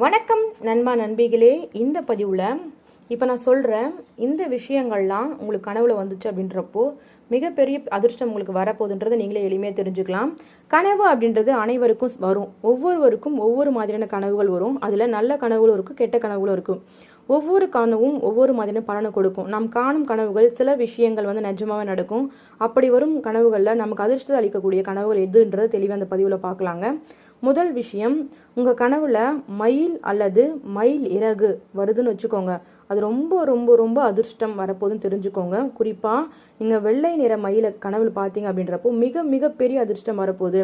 வணக்கம் நண்பா நண்பிகளே. இந்த பதிவில் இப்போ நான் சொல்கிறேன் இந்த விஷயங்கள்லாம் உங்களுக்கு கனவுல வந்துச்சு அப்படின்றப்போ மிகப்பெரிய அதிர்ஷ்டம் உங்களுக்கு வரப்போகுதுன்றதை நீங்களே எளிமையாக தெரிஞ்சுக்கலாம். கனவு அப்படின்றது அனைவருக்கும் வரும். ஒவ்வொருவருக்கும் ஒவ்வொரு மாதிரியான கனவுகள் வரும். அதில் நல்ல கனவுகளும் இருக்கும் கெட்ட கனவுகளும் இருக்கும் ஒவ்வொரு கனவும் ஒவ்வொரு மாதிரியான பலனை கொடுக்கும். நாம் காணும் கனவுகள் சில விஷயங்கள் வந்து நிஜமாகவே நடக்கும். அப்படி வரும் கனவுகளில் நமக்கு அதிர்ஷ்டத்தை அளிக்கக்கூடிய கனவுகள் எதுன்றது தெளிவாக அந்த பதிவில் பார்க்கலாங்க. முதல் விஷயம் உங்கள் கனவில் மயில் அல்லது மயில் இறகு வருதுன்னு வச்சுக்கோங்க. அது ரொம்ப ரொம்ப ரொம்ப அதிர்ஷ்டம் வரப்போகுதுன்னு தெரிஞ்சுக்கோங்க. குறிப்பாக நீங்கள் வெள்ளை நிற மயிலை கனவில் பார்த்தீங்க அப்படின்றப்போ மிக மிக பெரிய அதிர்ஷ்டம் வரப்போகுது.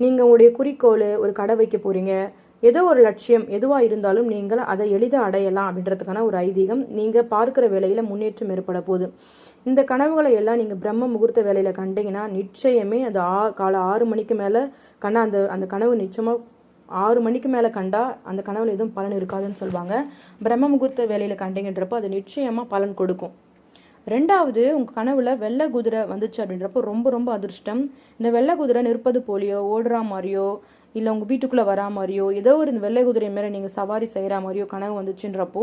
நீங்கள் உங்களுடைய குறிக்கோள் ஒரு கடை வைக்க போகிறீங்க ஏதோ ஒரு லட்சியம் எதுவாக இருந்தாலும் நீங்கள் அதை எளிதாக அடையலாம் அப்படின்றதுக்கான ஒரு ஐதீகம் நீங்கள் பார்க்குற வேலையில் முன்னேற்றம் ஏற்பட போகுது. இந்த கனவுகளை எல்லாம் நீங்கள் பிரம்ம முகூர்த்த வேலையில் கண்டீங்கன்னா நிச்சயமே அது ஆ காலை ஆறு மணிக்கு மேலே கண்டா அந்த அந்த கனவு நிச்சயமாக ஆறு மணிக்கு மேலே கண்டா அந்த கனவுல எதுவும் பலன் இருக்காதுன்னு சொல்லுவாங்க. பிரம்ம முகூர்த்த வேலையில் கண்டீங்கன்றப்போ அது நிச்சயமாக பலன் கொடுக்கும். ரெண்டாவது உங்கள் கனவுல வெள்ளை குதிரை வந்துச்சு அப்படின்றப்போ ரொம்ப ரொம்ப அதிர்ஷ்டம். இந்த வெள்ளை குதிரை நிற்பது போலியோ ஓடுற மாதிரியோ இல்லை உங்கள் வீட்டுக்குள்ளே வரா மாதிரியோ ஏதோ ஒரு இந்த வெள்ளை குதிரை மேலே நீங்கள் சவாரி செய்கிற மாதிரியோ கனவு வந்துச்சுன்றப்போ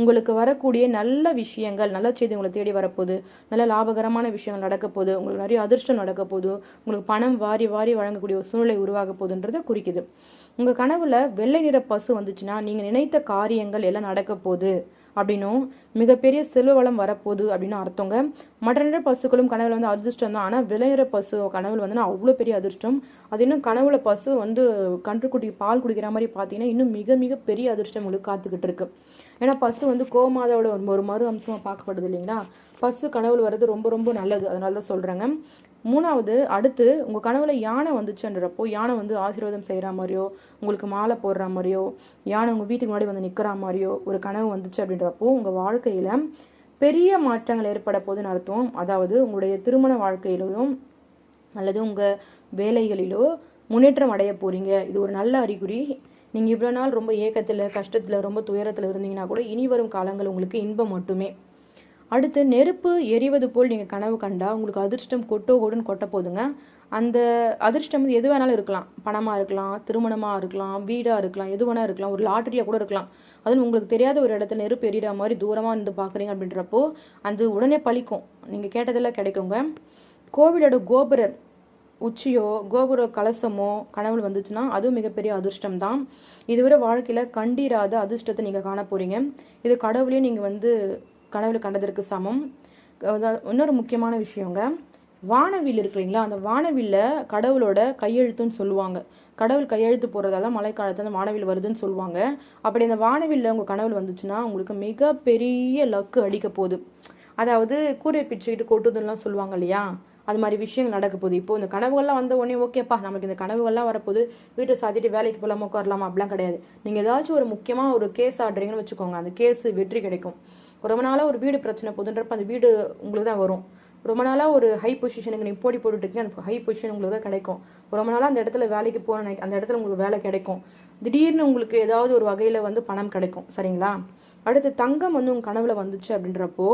உங்களுக்கு வரக்கூடிய நல்ல விஷயங்கள் நல்ல செய்தி உங்களை தேடி வரப்போகுது. நல்ல லாபகரமான விஷயங்கள் நடக்க போகுது. உங்களுக்கு நிறைய அதிர்ஷ்டம் நடக்க போகுது. உங்களுக்கு பணம் வாரி வாரி வழங்கக்கூடிய ஒரு சூழ்நிலை உருவாக போகுதுன்றதை குறிக்குது. உங்கள் கனவில் வெள்ளை நிற பசு வந்துச்சுன்னா நீங்கள் நினைத்த காரியங்கள் எல்லாம் நடக்க போகுது. அப்படின்னும் மிகப்பெரிய செல்வ வளம் வரப்போகுது அப்படின்னு அர்த்தங்க. மற்ற நிற பசுக்களும் கனவுல வந்து அதிர்ஷ்டம் தான். ஆனால் விளையிற பசு கனவுல வந்து அவ்வளோ பெரிய அதிர்ஷ்டம். அது இன்னும் கனவுல பசு வந்து கன்றுக்குட்டி பால் குடிக்கிற மாதிரி பார்த்தீங்கன்னா இன்னும் மிக மிக பெரிய அதிர்ஷ்டம் உங்களுக்கு காத்துக்கிட்டு இருக்கு. ஏன்னா பசு வந்து கோமாதாவோட ஒரு ஒரு மறு அம்சமாக பார்க்கப்படுது இல்லைங்களா? பசு கனவுல வர்றது ரொம்ப ரொம்ப நல்லது. அதனால தான் சொல்கிறேங்க மூணாவது அடுத்து உங்கள் கனவுல யானை வந்துச்சுன்றப்போ யானை வந்து ஆசீர்வாதம் செய்கிற மாதிரியோ உங்களுக்கு மாலை போடுற மாதிரியோ யானை உங்கள் வீட்டுக்கு முன்னாடி வந்து நிற்கிற மாதிரியோ ஒரு கனவு வந்துச்சு அப்படின்றப்போ உங்கள் வாழ்க்கையில் பெரிய மாற்றங்கள் ஏற்பட போகுதுன்னு அர்த்தம். அதாவது உங்களுடைய திருமண வாழ்க்கையிலும் அல்லது உங்கள் வேலைகளிலோ முன்னேற்றம் அடைய போகிறீங்க இது ஒரு நல்ல அறிகுறி. நீங்கள் இவ்வளோ நாள் ரொம்ப ஏக்கத்தில் கஷ்டத்தில் ரொம்ப துயரத்தில் இருந்தீங்கன்னா கூட இனி வரும் காலங்கள் உங்களுக்கு இன்பம் மட்டுமே. அடுத்து நெருப்பு எரிவது போல் நீங்கள் கனவு கண்டா உங்களுக்கு அதிர்ஷ்டம் கொட்டோ கொடுன்னு கொட்ட போதுங்க. அந்த அதிர்ஷ்டம் வந்து எது வேணாலும் இருக்கலாம். பணமாக இருக்கலாம் திருமணமாக இருக்கலாம் வீடாக இருக்கலாம் எது வேணால் இருக்கலாம் ஒரு லாட்டரியாக கூட இருக்கலாம். அதுவும் உங்களுக்கு தெரியாத ஒரு இடத்துல நெருப்பு எரியிற மாதிரி தூரமாக இருந்து பார்க்குறீங்க அப்படின்றப்போ அது உடனே பழிக்கும். நீங்கள் கேட்டதெல்லாம் கிடைக்குங்க. கோவிலோட கோபுர உச்சியோ கோபுர கலசமோ கனவுல வந்துச்சுன்னா அதுவும் மிகப்பெரிய அதிர்ஷ்டம் தான். இதுவரை வாழ்க்கையில் கண்டிராத அதிர்ஷ்டத்தை நீங்கள் காண போகிறீங்க இது கடவுளையும் நீங்கள் வந்து கனவில் கண்டதற்கு சமம். அதாவது இன்னொரு முக்கியமான விஷயங்க வானவில் இருக்கு இல்லைங்களா அந்த வானவில்ல கடவுளோட கையெழுத்துன்னு சொல்லுவாங்க. கடவுள் கையெழுத்து போடுறதால மழைக்காலத்தில் அந்த வானவில் வருதுன்னு சொல்லுவாங்க. அப்படி அந்த வானவில்ல உங்கள் கனவுல வந்துச்சுன்னா உங்களுக்கு மிகப்பெரிய லக்கு அடிக்க போகுது. அதாவது கூரை பிச்சுக்கிட்டு கொட்டுதுன்னெலாம் சொல்லுவாங்க இல்லையா? அது மாதிரி விஷயங்கள் நடக்க போகுது. இப்போ இந்த கனவுகள்லாம் வந்த உடனே ஓகேப்பா நமக்கு இந்த கனவுகள்லாம் வரப்போகுது. வீட்டை சாத்திட்டு வேலைக்கு போகலாமா உட்காரலாமா? அப்படிலாம் கிடையாது. நீங்கள் ஏதாச்சும் ஒரு முக்கியமாக ஒரு கேஸ் ஆடுறீங்கன்னு வச்சுக்கோங்க. அந்த கேஸ் வெற்றி கிடைக்கும். ரொம்ப நாளாக ஒரு வீடு பிரச்சனை போதுன்றப்ப அந்த வீடு உங்களுக்கு தான் வரும். ரொம்ப நாளாக ஒரு ஹை பொசிஷனுக்கு நீ போடி போட்டுட்ருக்கீங்க அந்த ஹை பொசிஷன் உங்களுக்கு தான் கிடைக்கும். ரொம்ப நாளாக அந்த இடத்துல வேலைக்கு போன அந்த இடத்துல உங்களுக்கு வேலை கிடைக்கும். திடீர்னு உங்களுக்கு ஏதாவது ஒரு வகையில் வந்து பணம் கிடைக்கும். சரிங்களா? அடுத்து தங்கம் வந்து உங்கள் கனவுல வந்துச்சு அப்படின்றப்போ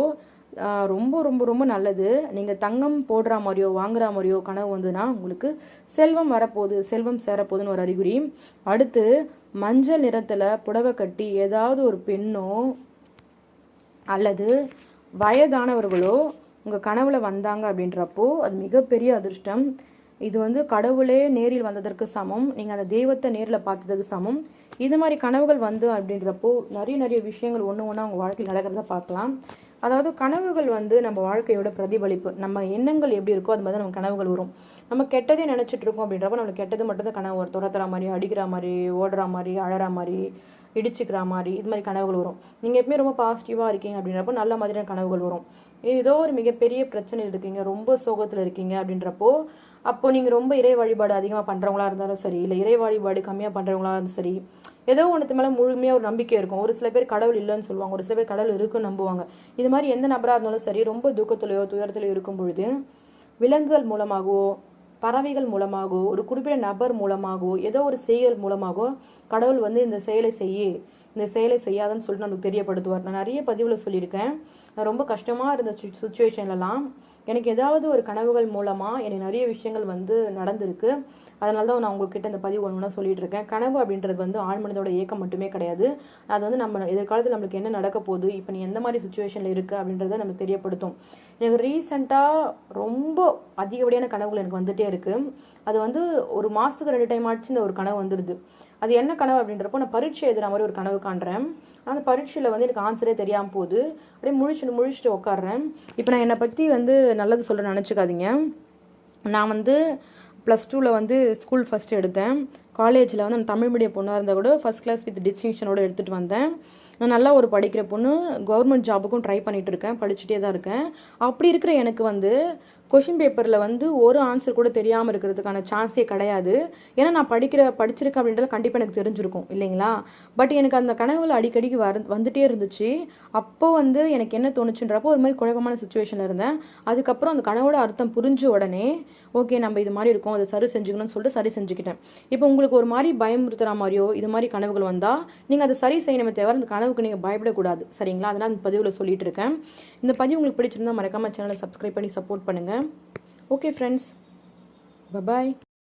ரொம்ப ரொம்ப ரொம்ப நல்லது. நீங்கள் தங்கம் போடுற மாதிரியோ வாங்குற மாதிரியோ கனவு வந்துன்னா உங்களுக்கு செல்வம் வரப்போகுது செல்வம் சேரப்போகுதுன்னு ஒரு அறிகுறி. அடுத்து மஞ்சள் நிறத்தில் புடவை கட்டி ஏதாவது ஒரு பெண்ணோ அல்லது வயதானவர்களோ உங்கள் கனவுல வந்தாங்க அப்படின்றப்போ அது மிகப்பெரிய அதிர்ஷ்டம். இது வந்து கடவுளே நேரில் வந்ததற்கு சமம். நீங்கள் அந்த தெய்வத்தை நேரில் பார்த்ததுக்கு சமம். இது மாதிரி கனவுகள் வந்து அப்படின்றப்போ நிறைய நிறைய விஷயங்கள் ஒன்று ஒன்றா உங்கள் வாழ்க்கையில் நடக்கிறத பார்க்கலாம். அதாவது கனவுகள் வந்து நம்ம வாழ்க்கையோட பிரதிபலிப்பு. நம்ம எண்ணங்கள் எப்படி இருக்கோ அது மாதிரி நம்ம கனவுகள் வரும். நம்ம கெட்டதே நினச்சிட்டு இருக்கோம் அப்படின்றப்ப நம்மளுக்கு கெட்டது மட்டும் தான் கனவு வரும். துரத்துற மாதிரி அடிக்கிற மாதிரி ஓடுற மாதிரி அழற மாதிரி இடிச்சுக்கிற மாதிரி இது மாதிரி கனவுகள் வரும். நீங்கள் எப்பவுமே ரொம்ப பாசிட்டிவாக இருக்கீங்க அப்படின்றப்போ நல்ல மாதிரியான கனவுகள் வரும். ஏதோ ஒரு மிகப்பெரிய பிரச்சனை இருக்கீங்க ரொம்ப சோகத்தில் இருக்கீங்க அப்படின்றப்போ அப்போ நீங்கள் ரொம்ப இறை வழிபாடு அதிகமாக பண்ணுறவங்களா இருந்தாலும் சரி இல்லை இறை வழிபாடு கம்மியாக பண்ணுறவங்களா இருந்தாலும் சரி ஏதோ ஒன்று மேலே முழுமையாக ஒரு நம்பிக்கை இருக்கும். ஒரு சில பேர் கடவுள் இல்லைன்னு சொல்லுவாங்க ஒரு சில பேர் கடவுள் இருக்குன்னு நம்புவாங்க. இது மாதிரி எந்த நபராக இருந்தாலும் சரி ரொம்ப துக்கத்துலையோ துயரத்துலையோ இருக்கும் பொழுது விலங்குகள் மூலமாகவோ பறவைகள் மூலமாகவோ ஒரு குறிப்பிட்ட நபர் மூலமாகவோ ஏதோ ஒரு செயல் மூலமாகவோ கடவுள் வந்து இந்த செயலை செய்யி இந்த செயலை செய்யாதன்னு சொல்லிட்டு நமக்கு தெரியப்படுத்துவார். நான் நிறைய பதிவில் சொல்லியிருக்கேன். நான் ரொம்ப கஷ்டமாக இருந்த சுச்சுவேஷன்லலாம் எனக்கு ஏதாவது ஒரு கனவுகள் மூலமாக எனக்கு நிறைய விஷயங்கள் வந்து நடந்திருக்கு. அதனால தான் நான் உங்கள்கிட்ட இந்த பதிவு ஒன்று சொல்லிட்டு இருக்கேன் கனவு அப்படின்றது வந்து ஆழ் மனதோட ஏக்கம் மட்டுமே கிடையாது. அது வந்து நம்ம எதிர்காலத்தில் நம்மளுக்கு என்ன நடக்க போகுது இப்போ நீ எந்த மாதிரி சுச்சுவேஷனில் இருக்குது அப்படின்றத நமக்கு தெரியப்படுத்தும். எனக்கு ரீசெண்டாக ரொம்ப அதிகப்படியான கனவுகள் எனக்கு வந்துட்டே இருக்குது அது வந்து ஒரு மாதத்துக்கு ரெண்டு டைம் ஆச்சு இந்த ஒரு கனவு வந்துடுது அது என்ன கனவு அப்படின்றப்போ நான் பரீட்சை எழுதுகிற மாதிரி ஒரு கனவு காண்றேன். அந்த பரீட்சையில் வந்து எனக்கு ஆன்சரே தெரியாமல் போகுது. அப்படியே முழிச்சுட்டு முழிச்சுட்டு உட்காடுறேன் இப்போ நான் என்னை பற்றி வந்து நல்லது சொல்ல நினச்சிக்காதீங்க. நான் வந்து ப்ளஸ் டூவில் வந்து ஸ்கூல் ஃபஸ்ட் எடுத்தேன். காலேஜில் வந்து நான் தமிழ் மீடியம் பொண்ணாக இருந்தால் கூட ஃபஸ்ட் கிளாஸ் வித் டிஸ்டிங்ஷனோட எடுத்துகிட்டு வந்தேன். நான் நல்லா ஒரு படிக்கிற பொண்ணு கவர்மெண்ட் ஜாபுக்கும் ட்ரை பண்ணிகிட்டு இருக்கேன் படிச்சுட்டே தான் இருக்கேன். அப்படி இருக்கிற எனக்கு வந்து கொஷின் பேப்பரில் வந்து ஒரு ஆன்சர் கூட தெரியாமல் இருக்கிறதுக்கான சான்ஸே கிடையாது. ஏன்னா நான் படிக்கிற படிச்சிருக்கேன் அப்படின்றது கண்டிப்பாக எனக்கு தெரிஞ்சிருக்கும் இல்லைங்களா? பட் எனக்கு அந்த கனவுகள் அடிக்கடிக்கு வர வந்துட்டே இருந்துச்சு. அப்போ வந்து எனக்கு என்ன தோணுச்சுன்றப்போ ஒரு மாதிரி குழப்பமான சுச்சுவேஷனில் இருந்தேன். அதுக்கப்புறம் அந்த கனவோட அர்த்தம் புரிஞ்ச உடனே ஓகே நம்ம இது மாதிரி இருக்கோம் அதை சரி செஞ்சுக்கணும்னு சொல்லிட்டு சரி செஞ்சுக்கிட்டேன். இப்போ உங்களுக்கு ஒரு மாதிரி பயமுறுத்துற மாதிரியோ இது மாதிரி கனவுகள் வந்தால் நீங்கள் அதை சரி செய்யணுமே தவிர அந்த கனவுக்கு நீங்கள் பயப்படக்கூடாது. சரிங்களா? அதனால் அந்த பதிவில் சொல்லிட்டு இருக்கேன். இந்த பதிவு உங்களுக்கு பிடிச்சிருந்தா மறக்காமல் சேனலை சப்ஸ்கிரைப் பண்ணி சப்போர்ட் பண்ணுங்கள் ஓகே ஃப்ரெண்ட்ஸ் பபாய்